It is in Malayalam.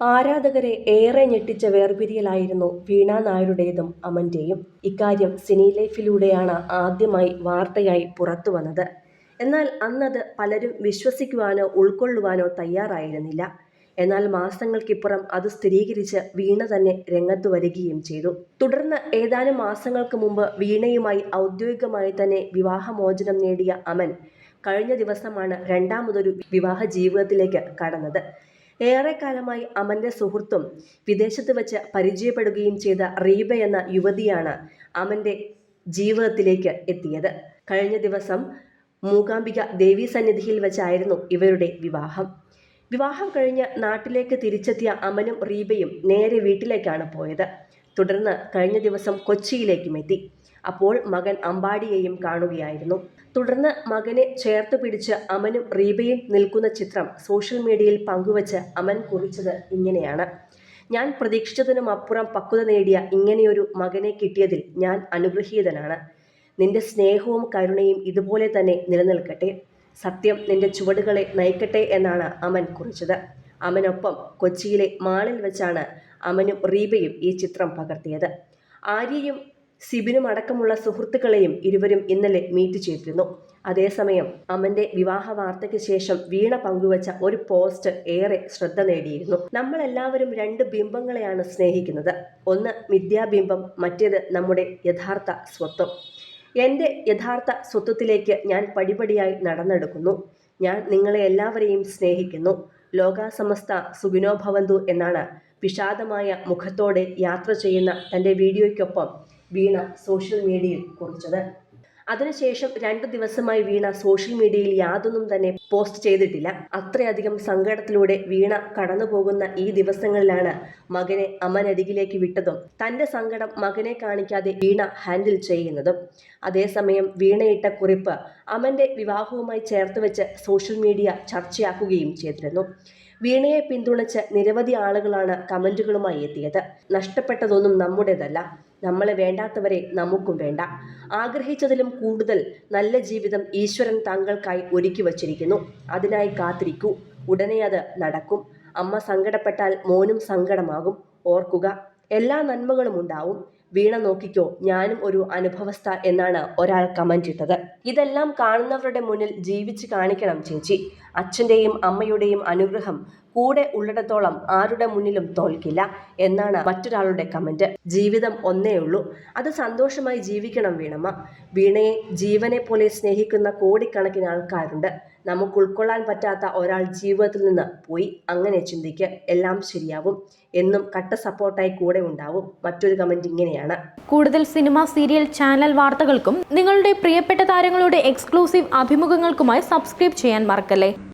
ആരാധകരെ ഏറെ ഞെട്ടിച്ച വേർപിരിയലായിരുന്നു വീണ നായരുടേതും അമന്റെയും. ഇക്കാര്യം സിനി ലൈഫിലൂടെയാണ് ആദ്യമായി വാർത്തയായി പുറത്തു വന്നത്. എന്നാൽ അന്നത് പലരും വിശ്വസിക്കുവാനോ ഉൾക്കൊള്ളുവാനോ തയ്യാറായിരുന്നില്ല. എന്നാൽ മാസങ്ങൾക്കിപ്പുറം അത് സ്ഥിരീകരിച്ച് വീണ തന്നെ രംഗത്ത് വരികയും ചെയ്തു. തുടർന്ന് ഏതാനും മാസങ്ങൾക്ക് മുമ്പ് വീണയുമായി ഔദ്യോഗികമായി തന്നെ വിവാഹമോചനം നേടിയ അമൻ കഴിഞ്ഞ ദിവസമാണ് രണ്ടാമതൊരു വിവാഹ ജീവിതത്തിലേക്ക് കടന്നത്. ഏറെക്കാലമായി അമന്റെ സുഹൃത്തും വിദേശത്ത് വച്ച് പരിചയപ്പെടുകയും ചെയ്ത റീബ എന്ന യുവതിയാണ് അമന്റെ ജീവിതത്തിലേക്ക് എത്തിയത്. കഴിഞ്ഞ ദിവസം മൂകാംബിക ദേവി സന്നിധിയിൽ വെച്ചായിരുന്നു ഇവരുടെ വിവാഹം. വിവാഹം കഴിഞ്ഞ് നാട്ടിലേക്ക് തിരിച്ചെത്തിയ അമനും റീബയും നേരെ വീട്ടിലേക്കാണ് പോയത്. തുടർന്ന് കഴിഞ്ഞ ദിവസം കൊച്ചിയിലേക്കും എത്തി. അപ്പോൾ മകൻ അമ്പാടിയെയും കാണുകയായിരുന്നു. തുടർന്ന് മകനെ ചേർത്ത് പിടിച്ച് അമനും റീബയും നിൽക്കുന്ന ചിത്രം സോഷ്യൽ മീഡിയയിൽ പങ്കുവച്ച് അമൻ കുറിച്ചത് ഇങ്ങനെയാണ്. ഞാൻ പ്രതീക്ഷിച്ചതിനും അപ്പുറം പക്വത നേടിയ ഇങ്ങനെയൊരു മകനെ കിട്ടിയതിൽ ഞാൻ അനുഗ്രഹീതനാണ്. നിന്റെ സ്നേഹവും കരുണയും ഇതുപോലെ തന്നെ നിലനിൽക്കട്ടെ. സത്യം നിന്റെ ചുവടുകളെ നയിക്കട്ടെ എന്നാണ് അമൻ കുറിച്ചത്. അമനൊപ്പം കൊച്ചിയിലെ മാളിൽ വെച്ചാണ് അമനും റീബയും ഈ ചിത്രം പകർത്തിയത്. ആര്യയും സിബിനും അടക്കമുള്ള സുഹൃത്തുക്കളെയും ഇരുവരും ഇന്നലെ മീറ്റ് ചെയ്തിരുന്നു. അതേസമയം അമന്റെ വിവാഹ വാർത്തയ്ക്ക് ശേഷം വീണ പങ്കുവച്ച ഒരു പോസ്റ്റ് ഏറെ ശ്രദ്ധ നേടിയിരുന്നു. നമ്മൾ എല്ലാവരും രണ്ട് ബിംബങ്ങളെയാണ് സ്നേഹിക്കുന്നത്. ഒന്ന് മിഥ്യാബിംബം മറ്റേത് നമ്മുടെ യഥാർത്ഥ സ്വത്വം. എന്റെ യഥാർത്ഥ സ്വത്വത്തിലേക്ക് ഞാൻ പടിപടിയായി നടന്നെടുക്കുന്നു. ഞാൻ നിങ്ങളെ എല്ലാവരെയും സ്നേഹിക്കുന്നു. ലോകാസമസ്ത സുഖിനോ ഭവന്തു എന്നാണ് വിഷാദമായ മുഖത്തോടെ യാത്ര ചെയ്യുന്ന തന്റെ വീഡിയോയ്ക്കൊപ്പം വീണ സോഷ്യൽ മീഡിയയിൽ കുറിച്ചത്. അതിനുശേഷം രണ്ടു ദിവസമായി വീണ സോഷ്യൽ മീഡിയയിൽ യാതൊന്നും തന്നെ പോസ്റ്റ് ചെയ്തിട്ടില്ല. അത്രയധികം സങ്കടത്തിലൂടെ വീണ കടന്നു പോകുന്ന ഈ ദിവസങ്ങളിലാണ് മകനെ അമ്മനരികിലേക്ക് വിട്ടതും തന്റെ സങ്കടം മകനെ കാണിക്കാതെ വീണ ഹാൻഡിൽ ചെയ്യുന്നതും. അതേസമയം വീണയിട്ട കുറിപ്പ് അമ്മന്റെ വിവാഹവുമായി ചേർത്ത് വെച്ച് സോഷ്യൽ മീഡിയ ചർച്ചയാക്കുകയും ചെയ്തിരുന്നു. വീണയെ പിന്തുണച്ച് നിരവധി ആളുകളാണ് കമന്റുകളുമായി എത്തിയത്. നഷ്ടപ്പെട്ടതൊന്നും നമ്മുടേതല്ല. നമ്മളെ വേണ്ടാത്തവരെ നമുക്കും വേണ്ട. ആഗ്രഹിച്ചതിലും കൂടുതൽ നല്ല ജീവിതം ഈശ്വരൻ താങ്കൾക്കായി ഒരുക്കി വച്ചിരിക്കുന്നു. അതിനായി കാത്തിരിക്കൂ. ഉടനെ അത് നടക്കും. അമ്മ സങ്കടപ്പെട്ടാൽ മോനും സങ്കടമാകും. ഓർക്കുക എല്ലാ നന്മകളും ഉണ്ടാവും. വീണ നോക്കിക്കോ ഞാനും ഒരു അനുഭവസ്ഥ എന്നാണ് ഒരാൾ കമന്റ് ഇട്ടത്. ഇതെല്ലാം കാണുന്നവരുടെ മുന്നിൽ ജീവിച്ച് കാണിക്കണം ചേച്ചി. അച്ഛന്റെയും അമ്മയുടെയും അനുഗ്രഹം കൂടെ ഉള്ളിടത്തോളം ആരുടെ മുന്നിലും തോൽക്കില്ല എന്നാണ് മറ്റൊരാളുടെ കമന്റ്. ജീവിതം ഒന്നേ ഉള്ളൂ. അത് സന്തോഷമായി ജീവിക്കണം വീണമ്മ. വീണയെ ജീവനെ പോലെ സ്നേഹിക്കുന്ന കോടിക്കണക്കിന് ആൾക്കാരുണ്ട്. നമുക്ക് ഉൾക്കൊള്ളാൻ പറ്റാത്ത ഒരാൾ ജീവിതത്തിൽ നിന്ന് പോയി അങ്ങനെ ചിന്തിക്ക്. എല്ലാം ശരിയാവും. എന്നും കട്ട സപ്പോർട്ടായി കൂടെ ഉണ്ടാവും. മറ്റൊരു കമന്റ് ഇങ്ങനെയാണ്. കൂടുതൽ സിനിമ സീരിയൽ ചാനൽ വാർത്തകൾക്കും നിങ്ങളുടെ പ്രിയപ്പെട്ട താരങ്ങളുടെ എക്സ്ക്ലൂസീവ് അഭിമുഖങ്ങൾക്കുമായി സബ്സ്ക്രൈബ് ചെയ്യാൻ മറക്കല്ലേ?